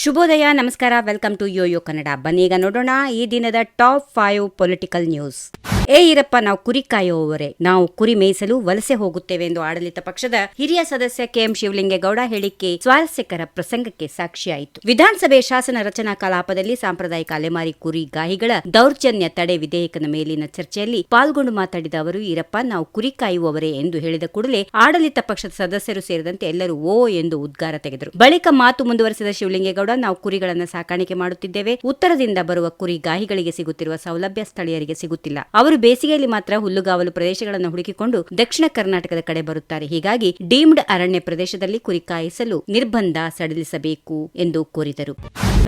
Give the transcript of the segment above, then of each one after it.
ಶುಭೋದಯ ನಮಸ್ಕಾರ. Welcome to Yoyo Kannada. ಬನ್ನೀಗ ನೋಡೋಣ ಈ ದಿನದ ಟಾಪ್ ಫೈವ್ ಪೊಲಿಟಿಕಲ್ ನ್ಯೂಸ್. ಏ ಇರಪ್ಪ ನಾವು ಕುರಿ ಕಾಯುವವರೇ. ನಾವು ಕುರಿ ಮೇಯಿಸಲು ವಲಸೆ ಹೋಗುತ್ತೇವೆ ಎಂದು ಆಡಳಿತ ಪಕ್ಷದ ಹಿರಿಯ ಸದಸ್ಯ ಕೆಎಂ ಶಿವಲಿಂಗೇಗೌಡ ಹೇಳಿಕೆ ಸ್ವಾರಸ್ಯಕರ ಪ್ರಸಂಗಕ್ಕೆ ಸಾಕ್ಷಿಯಾಯಿತು. ವಿಧಾನಸಭೆ ಶಾಸನ ರಚನಾ ಕಲಾಪದಲ್ಲಿ ಸಾಂಪ್ರದಾಯಿಕ ಅಲೆಮಾರಿ ಕುರಿ ಗಾಹಿಗಳ ದೌರ್ಜನ್ಯ ತಡೆ ವಿಧೇಯಕದ ಮೇಲಿನ ಚರ್ಚೆಯಲ್ಲಿ ಪಾಲ್ಗೊಂಡು ಮಾತಾಡಿದ ಅವರು, ಈರಪ್ಪ, ನಾವು ಕುರಿ ಕಾಯುವವರೇ ಎಂದು ಹೇಳಿದ ಕೂಡಲೇ ಆಡಳಿತ ಪಕ್ಷದ ಸದಸ್ಯರು ಸೇರಿದಂತೆ ಎಲ್ಲರೂ ಓ ಎಂದು ಉದ್ಗಾರ ತೆಗೆದರು. ಬಳಿಕ ಮಾತು ಮುಂದುವರೆಸಿದ ಶಿವಲಿಂಗೇಗೌಡ, ನಾವು ಕುರಿಗಳನ್ನು ಸಾಕಾಣಿಕೆ ಮಾಡುತ್ತಿದ್ದೇವೆ. ಉತ್ತರದಿಂದ ಬರುವ ಕುರಿ ಗಾಹಿಗಳಿಗೆ ಸಿಗುತ್ತಿರುವ ಸೌಲಭ್ಯ ಸ್ಥಳೀಯರಿಗೆ ಸಿಗುತ್ತಿಲ್ಲ. ಅವರು ಬೇಸಿಗೆಯಲ್ಲಿ ಮಾತ್ರ ಹುಲ್ಲುಗಾವಲು ಪ್ರದೇಶಗಳನ್ನು ಹುಡುಕಿಕೊಂಡು ದಕ್ಷಿಣ ಕರ್ನಾಟಕದ ಕಡೆ ಬರುತ್ತಾರೆ. ಹೀಗಾಗಿ ಡೀಮ್ಡ್ ಅರಣ್ಯ ಪ್ರದೇಶದಲ್ಲಿ ಕುರಿ ಕಾಯಿಸಲು ನಿರ್ಬಂಧ ಸಡಿಲಿಸಬೇಕು ಎಂದು ಕೋರಿದರು.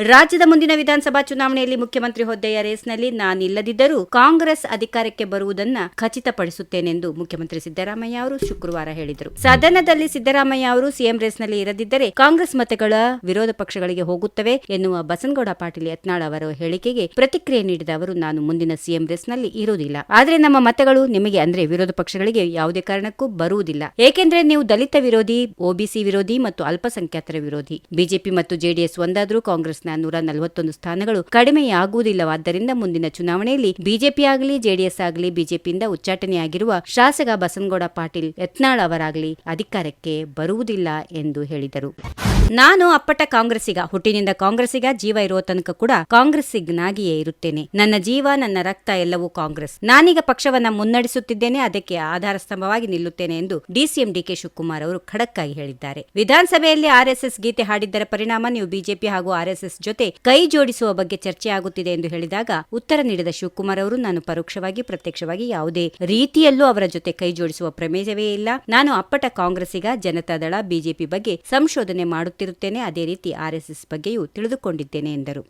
ರಾಜ್ಯದ ಮುಂದಿನ ವಿಧಾನಸಭಾ ಚುನಾವಣೆಯಲ್ಲಿ ಮುಖ್ಯಮಂತ್ರಿ ಹುದ್ದೆಯ ರೇಸ್ನಲ್ಲಿ ನಾನಿಲ್ಲದಿದ್ದರೂ ಕಾಂಗ್ರೆಸ್ ಅಧಿಕಾರಕ್ಕೆ ಬರುವುದನ್ನ ಖಚಿತಪಡಿಸುತ್ತೇನೆಂದು ಮುಖ್ಯಮಂತ್ರಿ ಸಿದ್ದರಾಮಯ್ಯ ಅವರು ಶುಕ್ರವಾರ ಹೇಳಿದರು. ಸದನದಲ್ಲಿ ಸಿದ್ದರಾಮಯ್ಯ ಅವರು ಸಿಎಂ ರೇಸ್ನಲ್ಲಿ ಇರದಿದ್ದರೆ ಕಾಂಗ್ರೆಸ್ ಮತಗಳ ವಿರೋಧ ಪಕ್ಷಗಳಿಗೆ ಹೋಗುತ್ತವೆ ಎನ್ನುವ ಬಸನಗೌಡ ಪಾಟೀಲ್ ಯತ್ನಾಳ್ ಅವರ ಹೇಳಿಕೆಗೆ ಪ್ರತಿಕ್ರಿಯೆ ನೀಡಿದ ಅವರು, ನಾನು ಮುಂದಿನ ಸಿಎಂ ರೇಸ್ನಲ್ಲಿ ಇರುವುದಿಲ್ಲ. ಆದರೆ ನಮ್ಮ ಮತಗಳು ನಿಮಗೆ ಅಂದ್ರೆ ವಿರೋಧ ಪಕ್ಷಗಳಿಗೆ ಯಾವುದೇ ಕಾರಣಕ್ಕೂ ಬರುವುದಿಲ್ಲ. ಏಕೆಂದ್ರೆ ನೀವು ದಲಿತ ವಿರೋಧಿ ಒಬಿಸಿ ವಿರೋಧಿ ಮತ್ತು ಅಲ್ಪಸಂಖ್ಯಾತರ ವಿರೋಧಿ. ಬಿಜೆಪಿ ಮತ್ತು ಜೆಡಿಎಸ್ ಒಂದಾದರೂ ಕಾಂಗ್ರೆಸ್ನ ನೂರ ನಲವತ್ತೊಂದು ಸ್ಥಾನಗಳು ಕಡಿಮೆಯಾಗುವುದಿಲ್ಲವಾದ್ದರಿಂದ ಮುಂದಿನ ಚುನಾವಣೆಯಲ್ಲಿ ಬಿಜೆಪಿ ಆಗಲಿ ಜೆಡಿಎಸ್ ಆಗಲಿ, ಬಿಜೆಪಿಯಿಂದ ಉಚ್ಚಾಟನೆಯಾಗಿರುವ ಶಾಸಕ ಬಸನಗೌಡ ಪಾಟೀಲ್ ಯತ್ನಾಳ್ ಅವರಾಗಲಿ ಅಧಿಕಾರಕ್ಕೆ ಬರುವುದಿಲ್ಲ ಎಂದು ಹೇಳಿದರು. ನಾನು ಅಪ್ಪಟ ಕಾಂಗ್ರೆಸ್ಸಿಗ, ಹುಟ್ಟಿನಿಂದ ಕಾಂಗ್ರೆಸ್ಸಿಗ, ಜೀವ ಇರುವ ತನಕ ಕೂಡ ಕಾಂಗ್ರೆಸ್ಸಿಗನಾಗಿಯೇ ಇರುತ್ತೇನೆ. ನನ್ನ ಜೀವ, ನನ್ನ ರಕ್ತ ಎಲ್ಲವೂ ಕಾಂಗ್ರೆಸ್. ನಾನೀಗ ಪಕ್ಷವನ್ನ ಮುನ್ನಡೆಸುತ್ತಿದ್ದೇನೆ, ಅದಕ್ಕೆ ಆಧಾರ ಸ್ತಂಭವಾಗಿ ನಿಲ್ಲುತ್ತೇನೆ ಎಂದು ಡಿಸಿಎಂ ಡಿಕೆ ಶಿವಕುಮಾರ್ ಅವರು ಖಡಕ್ ಹೇಳಿದ್ದಾರೆ. ವಿಧಾನಸಭೆಯಲ್ಲಿ ಆರ್ಎಸ್ಎಸ್ ಗೀತೆ ಹಾಡಿದ್ದರ ಪರಿಣಾಮ ನೀವು ಬಿಜೆಪಿ ಹಾಗೂ ಆರ್ಎಸ್ಎಸ್ ಜೊತೆ ಕೈ ಜೋಡಿಸುವ ಬಗ್ಗೆ ಚರ್ಚೆ ಆಗುತ್ತಿದೆ ಎಂದು ಹೇಳಿದಾಗ ಉತ್ತರ ನೀಡಿದ ಶಿವಕುಮಾರ್ ಅವರು, ನಾನು ಪರೋಕ್ಷವಾಗಿ, ಪ್ರತ್ಯಕ್ಷವಾಗಿ ಯಾವುದೇ ರೀತಿಯಲ್ಲೂ ಅವರ ಜೊತೆ ಕೈ ಜೋಡಿಸುವ ಪ್ರಮೇಯವೇ ಇಲ್ಲ. ನಾನು ಅಪ್ಪಟ ಕಾಂಗ್ರೆಸ್ಸಿಗ, ಜನತಾದಳ, ಬಿಜೆಪಿ ಬಗ್ಗೆ ಸಂಶೋಧನೆ ಮಾಡುತ್ತಿರುತ್ತೇನೆ ಅದೇ ರೀತಿ ಆರ್ಎಸ್ಎಸ್ ಬಗ್ಗೆಯೂ ತಿಳಿದುಕೊಂಡಿದ್ದೇನೆ ಎಂದರು.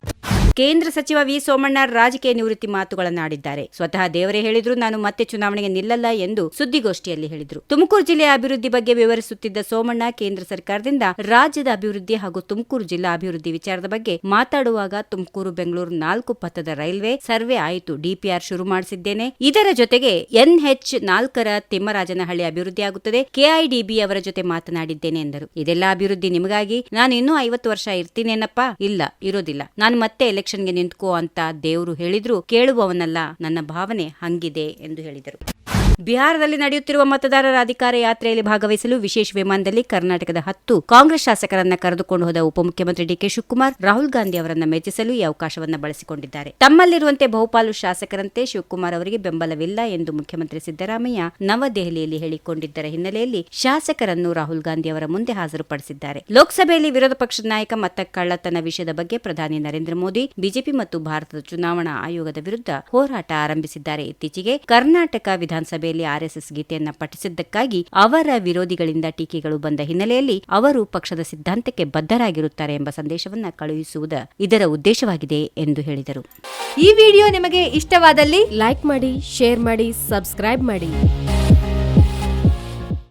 ಕೇಂದ್ರ ಸಚಿವ ವಿ ಸೋಮಣ್ಣ ರಾಜಕೀಯ ನಿವೃತ್ತಿ ಮಾತುಗಳನ್ನಾಡಿದ್ದಾರೆ. ಸ್ವತಃ ದೇವರೇ ಹೇಳಿದ್ರು ನಾನು ಮತ್ತೆ ಚುನಾವಣೆಗೆ ನಿಲ್ಲಲ್ಲ ಎಂದು ಸುದ್ದಿಗೋಷ್ಠಿಯಲ್ಲಿ ಹೇಳಿದರು. ತುಮಕೂರು ಜಿಲ್ಲೆಯ ಅಭಿವೃದ್ಧಿ ಬಗ್ಗೆ ವಿವರಿಸುತ್ತಿದ್ದ ಸೋಮಣ್ಣ ಕೇಂದ್ರ ಸರ್ಕಾರದಿಂದ ರಾಜ್ಯದ ಅಭಿವೃದ್ಧಿ ಹಾಗೂ ತುಮಕೂರು ಜಿಲ್ಲಾ ಅಭಿವೃದ್ಧಿ ವಿಚಾರದ ಬಗ್ಗೆ ಮಾತಾಡುವಾಗ ತುಮಕೂರು ಬೆಂಗಳೂರು ನಾಲ್ಕು ಪಥದ ರೈಲ್ವೆ ಸರ್ವೆ ಆಯಿತು. ಡಿಪಿಆರ್ ಶುರು ಮಾಡಿಸಿದ್ದೇನೆ. ಇದರ ಜೊತೆಗೆ ಎನ್ಎಚ್ ನಾಲ್ಕರ ತಿಮ್ಮರಾಜನಹಳ್ಳಿ ಅಭಿವೃದ್ಧಿ ಆಗುತ್ತದೆ. ಕೆಐಡಿಬಿ ಅವರ ಜೊತೆ ಮಾತನಾಡಿದ್ದೇನೆ ಎಂದರು. ಇದೆಲ್ಲ ಅಭಿವೃದ್ಧಿ ನಿಮಗಾಗಿ. ನಾನು ಇನ್ನೂ ಐವತ್ತು ವರ್ಷ ಇರ್ತೀನೇನಪ್ಪ? ಇಲ್ಲ, ಇರೋದಿಲ್ಲ. ನಾನು ಮತ್ತೆ ಎಲೆಕ್ಷನ್ಗೆ ನಿಂತ್ಕೋ ಅಂತ ದೇವರು ಹೇಳಿದ್ರು ಕೇಳುವವನಲ್ಲ ನನ್ನ ಭಾವನೆ ಹಂಗಿದೆ ಎಂದು ಹೇಳಿದರು. ಬಿಹಾರದಲ್ಲಿ ನಡೆಯುತ್ತಿರುವ ಮತದಾರರ ಅಧಿಕಾರ ಯಾತ್ರೆಯಲ್ಲಿ ಭಾಗವಹಿಸಲು ವಿಶೇಷ ವಿಮಾನದಲ್ಲಿ ಕರ್ನಾಟಕದ ಹತ್ತು ಕಾಂಗ್ರೆಸ್ ಶಾಸಕರನ್ನ ಕರೆದುಕೊಂಡು ಹೋದ ಉಪಮುಖ್ಯಮಂತ್ರಿ ಡಿಕೆ ಶಿವಕುಮಾರ್, ರಾಹುಲ್ ಗಾಂಧಿ ಅವರನ್ನ ಮೆಚ್ಚಿಸಲು ಈ ಅವಕಾಶವನ್ನ ಬಳಸಿಕೊಂಡಿದ್ದಾರೆ. ತಮ್ಮಲ್ಲಿರುವಂತೆ ಬಹುಪಾಲು ಶಾಸಕರಂತೆ ಶಿವಕುಮಾರ್ ಅವರಿಗೆ ಬೆಂಬಲವಿಲ್ಲ ಎಂದು ಮುಖ್ಯಮಂತ್ರಿ ಸಿದ್ದರಾಮಯ್ಯ ನವದೆಹಲಿಯಲ್ಲಿ ಹೇಳಿಕೊಂಡಿದ್ದರ ಹಿನ್ನೆಲೆಯಲ್ಲಿ ಶಾಸಕರನ್ನು ರಾಹುಲ್ ಗಾಂಧಿ ಅವರ ಮುಂದೆ ಹಾಜರುಪಡಿಸಿದ್ದಾರೆ. ಲೋಕಸಭೆಯಲ್ಲಿ ವಿರೋಧ ಪಕ್ಷದ ನಾಯಕ ಮತ ಕಳ್ಳತನ ವಿಷಯದ ಬಗ್ಗೆ ಪ್ರಧಾನಿ ನರೇಂದ್ರ ಮೋದಿ, ಬಿಜೆಪಿ ಮತ್ತು ಭಾರತದ ಚುನಾವಣಾ ಆಯೋಗದ ವಿರುದ್ಧ ಹೋರಾಟ ಆರಂಭಿಸಿದ್ದಾರೆ. ಇತ್ತೀಚೆಗೆ ಕರ್ನಾಟಕ ವಿಧಾನಸಭೆಯಲ್ಲಿ ಆರ್ಎಸ್ಎಸ್ ಗೀತೆಯನ್ನ ಪಠಿಸಿದ್ದಕ್ಕಾಗಿ ಅವರ ವಿರೋಧಿಗಳಿಂದ ಟೀಕೆಗಳು ಬಂದ ಹಿನ್ನೆಲೆಯಲ್ಲಿ ಅವರು ಪಕ್ಷದ ಸಿದ್ಧಾಂತಕ್ಕೆ ಬದ್ಧರಾಗಿರುತ್ತಾರೆ ಎಂಬ ಸಂದೇಶವನ್ನ ಕಳುಹಿಸುವುದು ಇದರ ಉದ್ದೇಶವಾಗಿದೆ ಎಂದು ಹೇಳಿದರು. ಈ ವಿಡಿಯೋ ನಿಮಗೆ ಇಷ್ಟವಾದಲ್ಲಿ ಲೈಕ್ ಮಾಡಿ, ಶೇರ್ ಮಾಡಿ, ಸಬ್ಸ್ಕ್ರೈಬ್ ಮಾಡಿ.